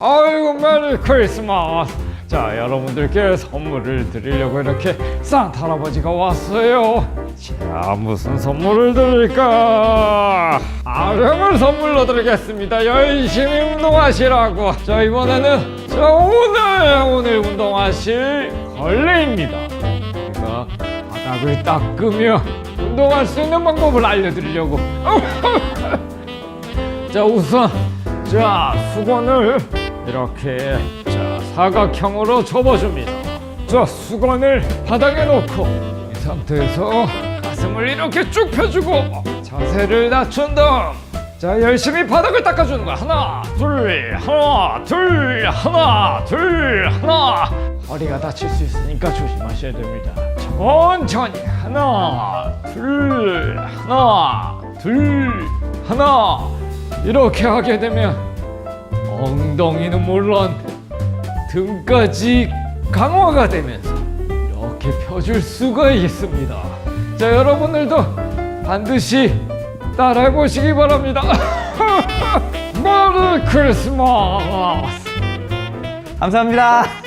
아이고 메리 크리스마스. 자 여러분들께 선물을 드리려고 이렇게 산타 할아버지가 왔어요. 자 무슨 선물을 드릴까? 아령을 선물로 드리겠습니다. 열심히 운동하시라고. 자 이번에는 자 오늘 오늘 운동하실 걸레입니다. 제가 바닥을 닦으며 운동할 수 있는 방법을 알려드리려고. 자 우선 자 수건을 이렇게 자 사각형으로 접어줍니다. 자 수건을 바닥에 놓고 이 상태에서 가슴을 이렇게 쭉 펴주고 자세를 낮춘 다음 자 열심히 바닥을 닦아주는 거야. 하나 둘 하나 둘 하나 둘 하나. 허리가 다칠 수 있으니까 조심하셔야 됩니다. 천천히. 하나 둘 하나 둘 하나. 이렇게 하게 되면 엉덩이는 물론 등까지 강화가 되면서 이렇게 펴줄 수가 있습니다. 자, 여러분들도 반드시 따라해 보시기 바랍니다. 메리 크리스마스! 감사합니다.